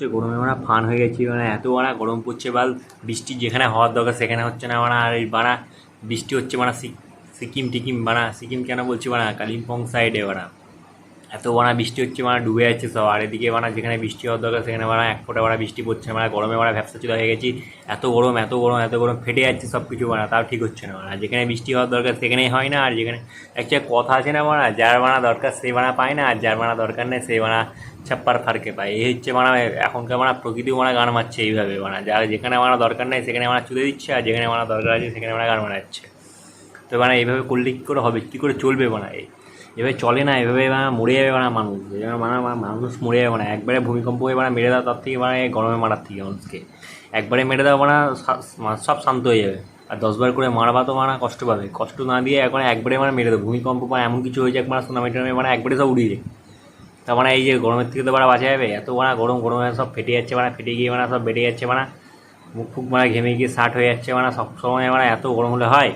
হচ্ছে গরমে আমরা ফান হয়ে গেছি মানে এত বাড়া গরম পড়ছে বাল বৃষ্টি যেখানে হওয়ার দরকার সেখানে হচ্ছে না মানে আর এই বাড়া বৃষ্টি হচ্ছে মানে সিকিম টিকিম বাড়া, সিকিম কেন বলছি বাড়া, কালিম্পং সাইডে বাড়া। এত বাড়া বৃষ্টি হচ্ছে মানে ডুবে যাচ্ছে সব। আর এদিকে বাড়া যেখানে বৃষ্টি হওয়ার দরকার, সেখানে বাড়া এক ফোঁটা বাড়া বৃষ্টি পড়ছে মানে গরমে বাড়া ভ্যাপসা চলে হয়ে গেছি। এত গরম এত গরম এত গরম, ফেটে যাচ্ছে সব কিছু বাড়া তাও ঠিক হচ্ছে না বাড়া যেখানে বৃষ্টি হওয়ার দরকার সেখানেই হয় না। আর যেখানে একটা কথা আছে না বাড়া যার বাড়া দরকার সেই বাড়া পায় না, আর যার বাড়া দরকার নেই সেই বাড়া ছাপ্পার ফারকে পায়। এই হচ্ছে মানে এখনকার বাড়া প্রকৃতি বাড়া গান মারছে এইভাবে মানে যার যেখানে বাড়া দরকার নেই, সেখানে বাড়া চুলে দিচ্ছে, আর যেখানে বাড়া দরকার আছে, সেখানে বাড়া গান মারাচ্ছে তো মানে এইভাবে করলে কী করে হবে, কী করে চলবে মানে এই? এভাবে চলে না, এভাবে মানে মরে যাবে মানে মানুষ মানে মানে মানুষ মরে যাবে না একবারে ভূমিকম্প হয়ে মানে মেরে দাও, তার থেকে মানে গরমে মারার থেকে মানুষকে। একবারে মেরে দাও মানে মানে সব শান্ত হয়ে যাবে। আর দশবার করে মারবা তো মানে কষ্ট পাবে। কষ্ট না দিয়ে এখন একবারে মানে মেরে দেবো ভূমিকম্প মানে এমন কিছু হয়ে যাক মানে সুনামি টুনামি মানে একবারে সব উড়িয়ে যায় তার মানে এই যে গরমের থেকে তো বাড়া বাঁচা যাবে, এত মানে গরম, গরমে সব ফেটে যাচ্ছে মানে ফেটে গিয়ে মানে সব বেড়ে যাচ্ছে মানে মুখ ফুক মানে ঘেমে গিয়ে শার্ট হয়ে যাচ্ছে মানে সব সময় মানে এত গরম হলে হয়।